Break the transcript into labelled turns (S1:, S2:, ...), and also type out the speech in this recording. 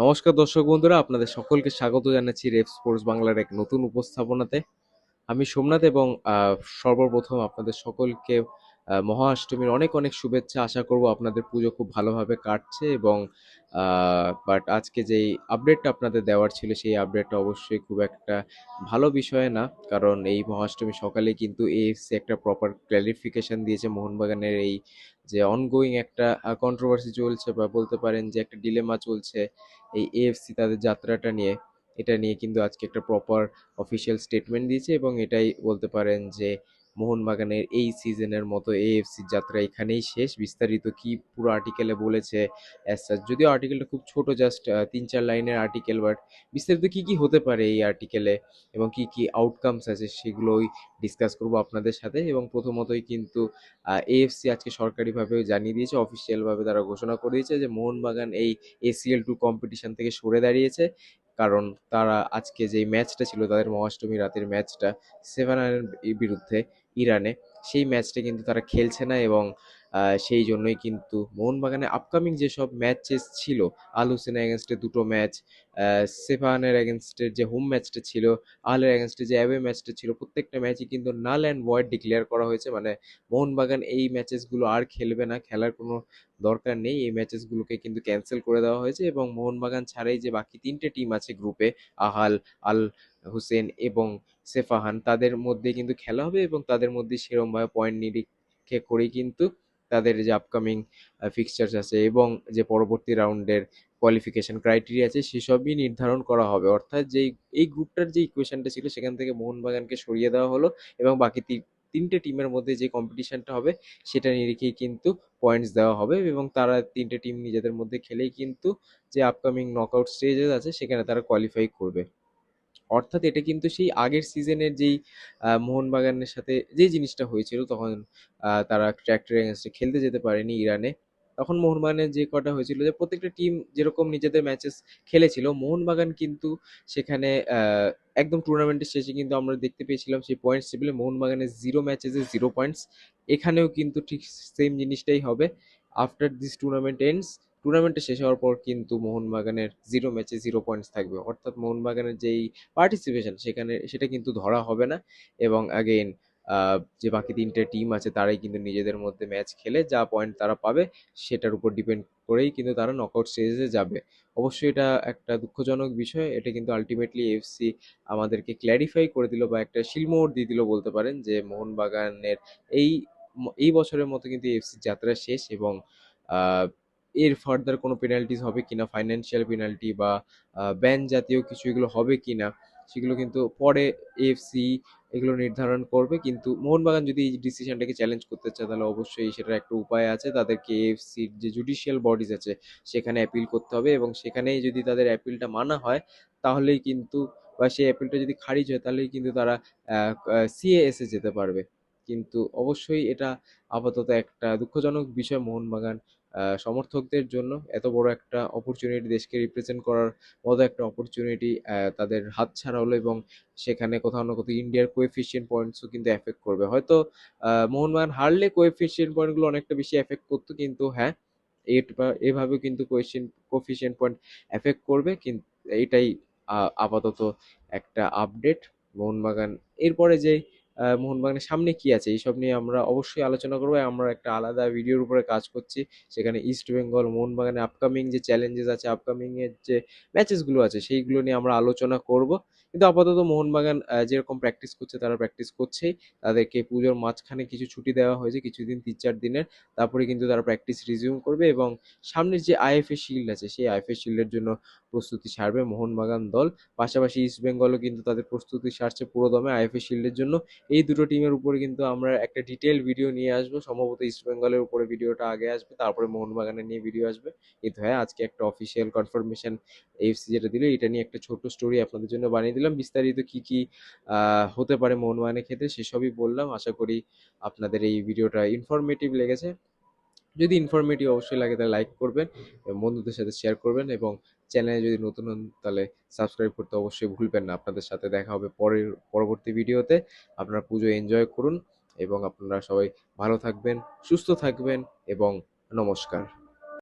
S1: নমস্কার দর্শক বন্ধুরা, আপনাদের সকলকে স্বাগত জানাচ্ছি রেফ স্পোর্টস বাংলার এক নতুন উপস্থাপনাতে। আমি সোমনাথ এবং সর্বপ্রথম আপনাদের সকলকে মহাষ্টমীর অনেক অনেক শুভেচ্ছা আশা করব আপনাদের পুজো খুব ভালোভাবে কাটছে এবং বাট আজকে যেই আপডেটটা আপনাদের দেওয়ার ছিল, সেই আপডেটটা অবশ্যই খুব একটা ভালো বিষয় না। কারণ এই মহাষ্টমী সকালে কিন্তু এএফসি একটা প্রপার ক্ল্যারিফিকেশন দিয়েছে মোহনবাগানের এই যে অনগোয়িং একটা কন্ট্রোভার্সি চলছে বা বলতে পারেন যে একটা ডিলেমা চলছে এই এএফসি তাদের যাত্রাটা নিয়ে। এটা নিয়ে কিন্তু আজকে একটা প্রপার অফিসিয়াল স্টেটমেন্ট দিয়েছে এবং এটাই বলতে পারেন যে মোহনবাগানের এই সিজনের মতো এএফসির যাত্রা এখানেই শেষ। বিস্তারিত কি পুরো আর্টিকেলে বলেছে অ্যাজ সাচ যদিও আর্টিকেলটা খুব ছোট জাস্ট তিন চার লাইনের আর্টিকেল বাট বিস্তারিত কি কি হতে পারে এই আর্টিকেলে এবং কি কি আউটকামস আছে সেগুলোই ডিসকাস করব আপনাদের সাথে। এবং প্রথমতই কিন্তু এএফসি আজকে সরকারিভাবে জানিয়ে দিয়েছে অফিসিয়ালভাবে তারা ঘোষণা করে দিয়েছে যে মোহনবাগান এই এসিএল টু কম্পিটিশন থেকে সরে দাঁড়িয়েছে। কারণ তারা আজকে যেই ম্যাচটা ছিল, তাদের মহাষ্টমী রাতের ম্যাচটা, সেভেন বিরুদ্ধে ইরানে, সেই ম্যাচটা কিন্তু তারা খেলছে না এবং সেই জন্যই কিন্তু মোহনবাগানে আপকামিং যেসব ম্যাচেস ছিল আল হোসেনের এগেনস্টে দুটো ম্যাচ সেফানের এগেনস্টের যে হোম ম্যাচটা ছিল, আলের এগেনস্টে যে অ্যাওয়ে ম্যাচটা ছিল, প্রত্যেকটা ম্যাচই কিন্তু নাল অ্যান্ড ওয়ার্ড ডিক্লেয়ার করা হয়েছে। মানে মোহনবাগান এই ম্যাচেসগুলো আর খেলবে না, খেলার কোনো দরকার নেই। এই ম্যাচেসগুলোকে কিন্তু ক্যান্সেল করে দেওয়া হয়েছে এবং মোহনবাগান ছাড়াই যে বাকি তিনটে টিম আছে গ্রুপে আহাল আল হোসেন এবং সেফাহান, তাদের মধ্যে কিন্তু খেলা হবে এবং তাদের মধ্যে সেরমভাবে পয়েন্ট নিরীক্ষে করেই কিন্তু তাদের যে আপকামিং ফিক্সচার্স আছে এবং যে পরবর্তী রাউন্ডের কোয়ালিফিকেশন ক্রাইটেরিয়া আছে সেসবই নির্ধারণ করা হবে। অর্থাৎ যেই, এই গ্রুপটার যে ইকুয়েশনটা ছিল সেখান থেকে মোহনবাগানকে সরিয়ে দেওয়া হলো এবং বাকি তিনটে টিমের মধ্যে যে কম্পিটিশনটা হবে সেটা নিরিখেই কিন্তু পয়েন্টস দেওয়া হবে এবং তারা তিনটে টিম নিজেদের মধ্যে খেলেই কিন্তু যে আপকামিং নকআউট স্টেজেস আছে সেখানে তারা কোয়ালিফাই করবে। অর্থাৎ এটা কিন্তু সেই আগের সিজনের যেই মোহনবাগানের সাথে যে জিনিসটা হয়েছিল, তখন তারা ট্র্যাক্টর এগেনস্টে খেলতে যেতে পারেনি ইরানে। তখন মোহনবাগানের যে কটা হয়েছিল যে প্রত্যেকটা টিম যেরকম নিজেদের ম্যাচেস খেলেছিল, মোহনবাগান কিন্তু সেখানে একদম টুর্নামেন্টের শেষে কিন্তু আমরা দেখতে পেয়েছিলাম সেই পয়েন্টস টেবিলে মোহনবাগানের জিরো ম্যাচেসে জিরো পয়েন্টস এখানেও কিন্তু ঠিক সেম জিনিসটাই হবে। আফটার দিস টুর্নামেন্ট এন্ডস টুর্নামেন্টটা শেষ হওয়ার পর কিন্তু মোহনবাগানের জিরো ম্যাচে জিরো পয়েন্টস থাকবে। অর্থাৎ মোহনবাগানের যেই পার্টিসিপেশন সেখানে সেটা কিন্তু ধরা হবে না। এবং অ্যাগেইন যে বাকি তিনটে টিম আছে, তারাই কিন্তু নিজেদের মধ্যে ম্যাচ খেলে যা পয়েন্ট তারা পাবে, সেটার উপর ডিপেন্ড করেই কিন্তু তারা নকআউট স্টেজে যাবে। অবশ্যই এটা একটা দুঃখজনক বিষয়। এটা কিন্তু আলটিমেটলি এফসি আমাদেরকে ক্ল্যারিফাই করে দিল বা একটা শিলমোহর দিয়ে দিল বলতে পারেন যে, মোহনবাগানের এই এই বছরের মতো কিন্তু এফসি যাত্রা শেষ এবং এর ফার্দার কোনো পেনাল্টিজ হবে কিনা ফাইন্যান্সিয়াল পেনাল্টি বা ব্যান জাতীয় কিছু এগুলো হবে কিনা, সেগুলো কিন্তু পরে এএফসি এগুলো নির্ধারণ করবে। কিন্তু মোহনবাগান যদি এই ডিসিশনটাকে চ্যালেঞ্জ করতে চায়, তাহলে অবশ্যই সেটার একটা উপায় আছে। তাদেরকে এএফসির যে জুডিশিয়াল বডিজ আছে, সেখানে অ্যাপিল করতে হবে এবং সেখানেই যদি তাদের অ্যাপিলটা মানা হয়, তাহলেই কিন্তু বা সেই অ্যাপিলটা যদি খারিজ হয়, তাহলেই কিন্তু তারা সিএএসে যেতে পারবে। কিন্তু অবশ্যই এটা আপাতত একটা দুঃখজনক বিষয় মোহনবাগান সমর্থকদের জন্য। এত বড় একটা অপরচুনিটি দেশকে রিপ্রেজেন্ট করার মতো একটা অপরচুনিটি তাদের হাতছাড়া হলো এবং সেখানে কোথাও না কোথাও ইন্ডিয়ার কোএফিসিয়েন্ট পয়েন্টসও কিন্তু এফেক্ট করবে। হয়তো মোহনবাগান হারলে কোএফিসিয়েন্ট পয়েন্টগুলো অনেকটা বেশি এফেক্ট করতো কিন্তু হ্যাঁ এভাবেও কিন্তু কোয়েশ্চেন কোফিসিয়েন্ট পয়েন্ট এফেক্ট করবে কিন্তু এটাই আপাতত একটা আপডেট মোহনবাগান, এরপরে যে মোহনবাগানের সামনে কি আছে? এইসব নিয়ে আমরা অবশ্যই আলোচনা করব। আমরা একটা আলাদা ভিডিওর উপরে কাজ করছি। সেখানে ইস্ট বেঙ্গল মোহনবাগানের আপকামিং যে চ্যালেঞ্জেস আছে আপকামিংয়ের যে ম্যাচেসগুলো আছে, সেইগুলো নিয়ে আমরা আলোচনা করব। কিন্তু আপাতত মোহনবাগান যেরকম প্র্যাকটিস করছে, তারা প্র্যাকটিস করছেই তাদেরকে পুজোর মাঝখানে কিছু ছুটি দেওয়া হয়েছে, কিছুদিন তিন চার দিনের। তারপরে কিন্তু তারা প্র্যাকটিস রিজিউম করবে এবং সামনের যে আইএফএ শিল্ড আছে, সেই আইএফএ শিল্ডের জন্য প্রস্তুতি সারবে মোহনবাগান দল। পাশাপাশি ইস্ট বেঙ্গলও কিন্তু তাদের প্রস্তুতি সারছে পুরো দমে আইএফএ শিল্ডের জন্য। এই দুটো টিমের উপরে কিন্তু আমরা একটা ডিটেল ভিডিও নিয়ে আসব। সম্ভবত ইস্ট বেঙ্গলের উপরে ভিডিওটা আগে আসবে, তারপরে মোহনবাগানের নিয়ে ভিডিও আসবে। কিন্তু হ্যাঁ আজকে একটা অফিসিয়াল কনফার্মেশন এফসি যেটা দিল, এটা নিয়ে একটা ছোট স্টোরি আপনাদের জন্য বানিয়ে দিলাম বিস্তারিত কি কি হতে পারে মোহনবাগানের ক্ষেত্রে সেসবই বললাম। আশা করি আপনাদের এই ভিডিওটা ইনফরমেটিভ লেগেছে। যদি ইনফরমেটিভ অবশ্যই লাগে তাহলে লাইক করবেন বন্ধুদের সাথে শেয়ার করবেন, এবং চ্যানেলে যদি নতুন হন তাহলে সাবস্ক্রাইব করতে অবশ্যই ভুলবেন না। আপনাদের সাথে দেখা হবে পরের, পরবর্তী ভিডিওতে। আপনারা পুজো এনজয় করুন, এবং আপনারা সবাই ভালো থাকবেন, সুস্থ থাকবেন, এবং নমস্কার।